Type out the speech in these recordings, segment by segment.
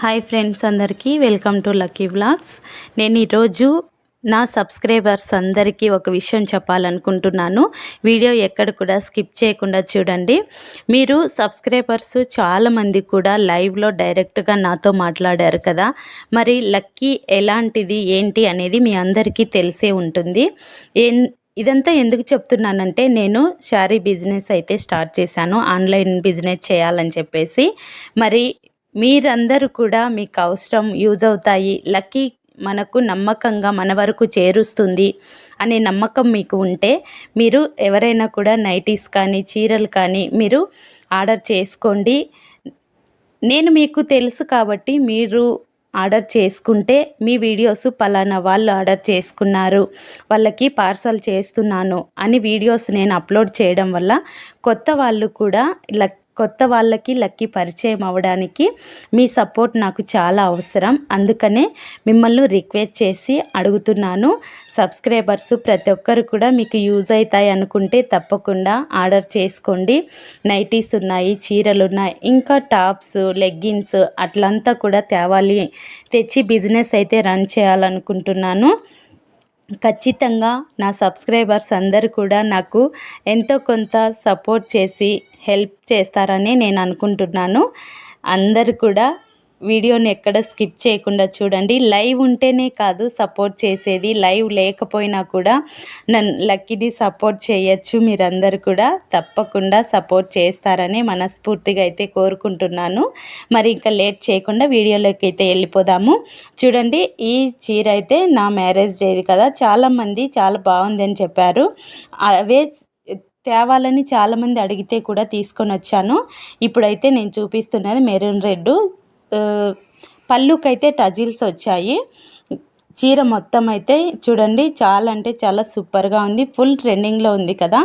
Hi friends అందరికీ welcome to Lucky vlogs. నేను ఈరోజు నా సబ్స్క్రైబర్స్ అందరికీ ఒక విషయం చెప్పాలనుకుంటున్నాను. వీడియో ఎక్కడ కూడా స్కిప్ చేయకుండా చూడండి. మీరు సబ్స్క్రైబర్స్ చాలామంది కూడా లైవ్లో డైరెక్ట్గా నాతో మాట్లాడారు కదా. మరి లక్కీ ఎలాంటిది ఏంటి అనేది మీ అందరికీ తెలిసే ఉంటుంది. ఏం ఇదంతా ఎందుకు చెప్తున్నానంటే నేను శారీ బిజినెస్ అయితే స్టార్ట్ చేశాను. ఆన్లైన్ బిజినెస్ చేయాలని చెప్పేసి. మరి మీరందరూ కూడా మీకు అవసరం యూజ్ అవుతాయి లక్కీ మనకు నమ్మకంగా మన వరకు చేరుస్తుంది అనే నమ్మకం మీకు ఉంటే మీరు ఎవరైనా కూడా నైటీస్ కానీ చీరలు కానీ మీరు ఆర్డర్ చేసుకోండి. నేను మీకు తెలుసు కాబట్టి మీరు ఆర్డర్ చేసుకుంటే మీ వీడియోస్ పలానా వాళ్ళు ఆర్డర్ చేసుకున్నారు వాళ్ళకి పార్సల్ చేస్తున్నాను అని వీడియోస్ నేను అప్లోడ్ చేయడం వల్ల కొత్త వాళ్ళు కూడా లక్ కొత్త వాళ్ళకి లక్కీ పరిచయం అవ్వడానికి మీ సపోర్ట్ నాకు చాలా అవసరం. అందుకనే మిమ్మల్ని రిక్వెస్ట్ చేసి అడుగుతున్నాను. సబ్స్క్రైబర్స్ ప్రతి ఒక్కరు కూడా మీకు యూజ్ అవుతాయి అనుకుంటే తప్పకుండా ఆర్డర్ చేసుకోండి. నైటీస్ ఉన్నాయి చీరలు ఉన్నాయి ఇంకా టాప్స్ లెగ్గిన్స్ అట్లంతా కూడా తేవాలి. తెచ్చి బిజినెస్ అయితే రన్ చేయాలనుకుంటున్నాను. ఖచ్చితంగా నా సబ్స్క్రైబర్స్ అందరు కూడా నాకు ఎంతో కొంత సపోర్ట్ చేసి హెల్ప్ చేస్తారని నేను అనుకుంటున్నాను. అందరు కూడా వీడియోని ఎక్కడ స్కిప్ చేయకుండా చూడండి. లైవ్ ఉంటేనే కాదు సపోర్ట్ చేసేది. లైవ్ లేకపోయినా కూడా నన్ను లక్కీని సపోర్ట్ చేయొచ్చు. మీరందరూ కూడా తప్పకుండా సపోర్ట్ చేస్తారని మనస్ఫూర్తిగా అయితే కోరుకుంటున్నాను. మరి ఇంకా లేట్ చేయకుండా వీడియోలోకి అయితే వెళ్ళిపోదాము. చూడండి ఈ చీర అయితే నా మ్యారేజ్ డేది కదా. చాలామంది చాలా బాగుంది అని చెప్పారు. అవే తేవాలని చాలామంది అడిగితే కూడా తీసుకొని వచ్చాను. ఇప్పుడైతే నేను చూపిస్తున్నది మెరూన్ రెడ్ పళ్ళుకైతే టజిల్స్ వచ్చాయి. చీర మొత్తం అయితే చూడండి చాలా అంటే చాలా సూపర్గా ఉంది. ఫుల్ ట్రెండింగ్లో ఉంది కదా.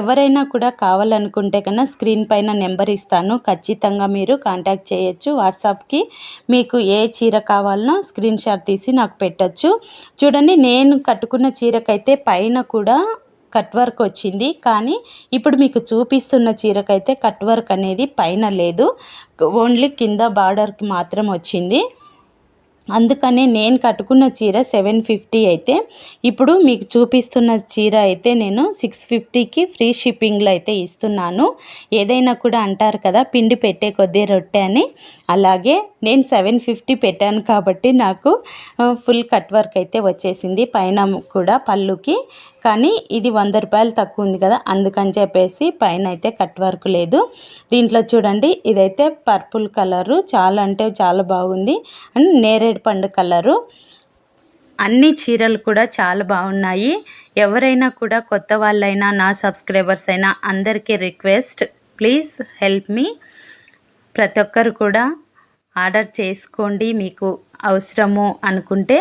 ఎవరైనా కూడా కావాలనుకుంటే కన్నా స్క్రీన్ పైన నెంబర్ ఇస్తాను. ఖచ్చితంగా మీరు కాంటాక్ట్ చేయొచ్చు. వాట్సాప్కి మీకు ఏ చీర కావాలనో స్క్రీన్ షాట్ తీసి నాకు పెట్టచ్చు. చూడండి నేను కట్టుకున్న చీరకైతే పైన కూడా కట్ వర్క్ వచ్చింది. కానీ ఇప్పుడు మీకు చూపిస్తున్న చీరకైతే కట్ వర్క్ అనేది పైన లేదు. ఓన్లీ కింద బార్డర్కి మాత్రం వచ్చింది. అందుకనే నేను కట్టుకున్న చీర సెవెన్ ఫిఫ్టీ అయితే ఇప్పుడు మీకు చూపిస్తున్న చీర అయితే నేను సిక్స్ ఫిఫ్టీకి ఫ్రీ షిప్పింగ్లో అయితే ఇస్తున్నాను. ఏదైనా కూడా అంటారు కదా పిండి పెట్టే కొద్దీ రొట్టె అని. అలాగే నేను సెవెన్ ఫిఫ్టీ పెట్టాను కాబట్టి నాకు ఫుల్ కట్ వర్క్ అయితే వచ్చేసింది. పైన కూడా పళ్ళుకి కానీ ఇది వంద రూపాయలు తక్కువ ఉంది కదా అందుకని చెప్పేసి పైన అయితే కట్ వర్క్ లేదు. దీంట్లో చూడండి ఇదైతే పర్పుల్ కలరు చాలా అంటే చాలా బాగుంది. అండ్ నేరేడు పండు కలరు. అన్ని చీరలు కూడా చాలా బాగున్నాయి. ఎవరైనా కూడా కొత్త వాళ్ళైనా నా సబ్స్క్రైబర్స్ అయినా అందరికీ రిక్వెస్ట్ ప్లీజ్ హెల్ప్ మీ. ప్రతి ఒక్కరు కూడా ఆర్డర్ చేసుకోండి మీకు అవసరము అనుకుంటే.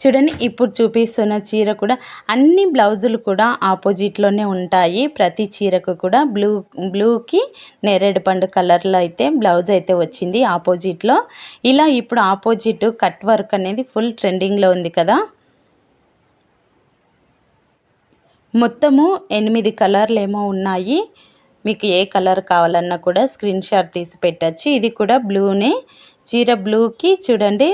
చూడండి ఇప్పుడు చూపిస్తున్న చీర కూడా అన్ని బ్లౌజులు కూడా ఆపోజిట్లోనే ఉంటాయి. ప్రతి చీరకు కూడా బ్లూ బ్లూకి నేరేడు పండు కలర్లో అయితే బ్లౌజ్ అయితే వచ్చింది ఆపోజిట్లో. ఇలా ఇప్పుడు ఆపోజిట్ కట్ వర్క్ అనేది ఫుల్ ట్రెండింగ్లో ఉంది కదా. మొత్తము ఎనిమిది కలర్లు ఏమో ఉన్నాయి. మీకు ఏ కలర్ కావాలన్నా కూడా స్క్రీన్ షాట్ తీసి పెట్టచ్చు. ఇది కూడా బ్లూనే. చీర బ్లూకి చూడండి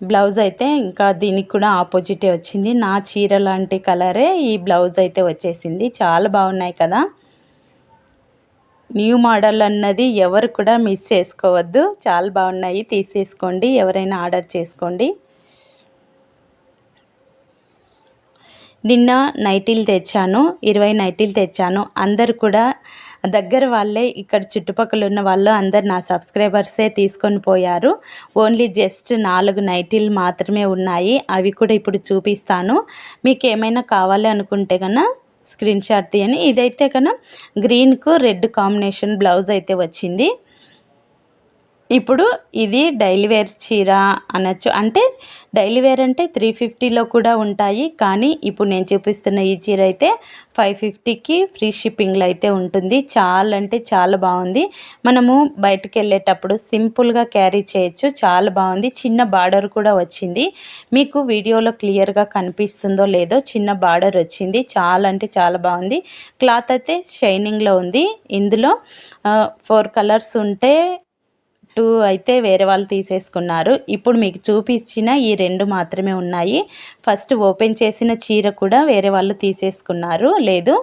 బ్లౌజ్ అయితే ఇంకా దీనికి కూడా ఆపోజిటే వచ్చింది. నా చీర లాంటి కలరే ఈ బ్లౌజ్ అయితే వచ్చేసింది. చాలా బాగున్నాయి కదా. న్యూ మోడల్ అన్నది ఎవరు కూడా మిస్ చేసుకోవద్దు. చాలా బాగున్నాయి. తీసేసుకోండి. ఎవరైనా ఆర్డర్ చేసుకోండి. నిన్న నైటీలు తెచ్చాను. ఇరవై నైటీలు తెచ్చాను. అందరు కూడా దగ్గర వాళ్ళే ఇక్కడ చుట్టుపక్కల ఉన్న వాళ్ళు అందరు నా సబ్స్క్రైబర్సే తీసుకొని పోయారు. ఓన్లీ జస్ట్ నాలుగు నైటీలు మాత్రమే ఉన్నాయి. అవి కూడా ఇప్పుడు చూపిస్తాను. మీకు ఏమైనా కావాలి అనుకుంటే కన్నా స్క్రీన్ షాట్ తీయని ఇదైతే కన్నా గ్రీన్కు రెడ్ కాంబినేషన్ బ్లౌజ్ అయితే వచ్చింది. ఇప్పుడు ఇది డైలీ వేర్ చీర అనొచ్చు. అంటే డైలీ వేర్ అంటే త్రీ ఫిఫ్టీలో కూడా ఉంటాయి. కానీ ఇప్పుడు నేను చూపిస్తున్న ఈ చీర అయితే ఫైవ్ ఫిఫ్టీకి ఫ్రీ షిప్పింగ్లో అయితే ఉంటుంది. చాలా అంటే చాలా బాగుంది. మనము బయటకు వెళ్ళేటప్పుడు సింపుల్గా క్యారీ చేయొచ్చు. చాలా బాగుంది. చిన్న బార్డర్ కూడా వచ్చింది. మీకు వీడియోలో క్లియర్గా కనిపిస్తుందో లేదో చిన్న బార్డర్ వచ్చింది. చాలా అంటే చాలా బాగుంది. క్లాత్ అయితే షైనింగ్లో ఉంది. ఇందులో ఫోర్ కలర్స్ ఉంటే టూ అయితే వేరే వాళ్ళు తీసేసుకున్నారు. ఇప్పుడు మీకు చూపించిన ఈ రెండు మాత్రమే ఉన్నాయి. ఫస్ట్ ఓపెన్ చేసిన చీర కూడా వేరే వాళ్ళు తీసేసుకున్నారు. లేదు.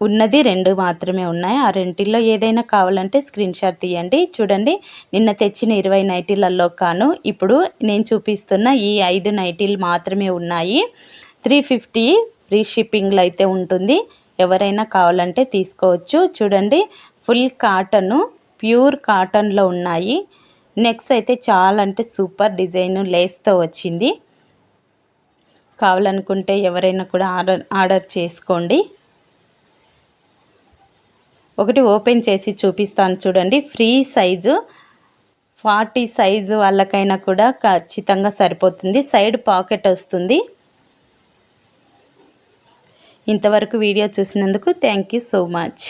ఉన్నది రెండు మాత్రమే ఉన్నాయి. ఆ రెంటిల్లో ఏదైనా కావాలంటే స్క్రీన్ షాట్ తీయండి. చూడండి నిన్న తెచ్చిన ఇరవై నైటీలలో కాను ఇప్పుడు నేను చూపిస్తున్న ఈ ఐదు నైటీలు మాత్రమే ఉన్నాయి. త్రీ ఫిఫ్టీ ఫ్రీ షిప్పింగ్లో అయితే ఉంటుంది. ఎవరైనా కావాలంటే తీసుకోవచ్చు. చూడండి ఫుల్ కాటను ప్యూర్ కాటన్లో ఉన్నాయి. నెక్స్ట్ అయితే చాలా అంటే సూపర్ డిజైన్ లేస్తో వచ్చింది. కావాలనుకుంటే ఎవరైనా కూడా ఆర్డర్ ఆర్డర్ చేసుకోండి. ఒకటి ఓపెన్ చేసి చూపిస్తాను చూడండి. ఫ్రీ సైజు ఫార్టీ సైజు వాళ్ళకైనా కూడా ఖచ్చితంగా సరిపోతుంది. సైడ్ పాకెట్ వస్తుంది. ఇంతవరకు వీడియో చూసినందుకు థ్యాంక్ యూ సో మచ్.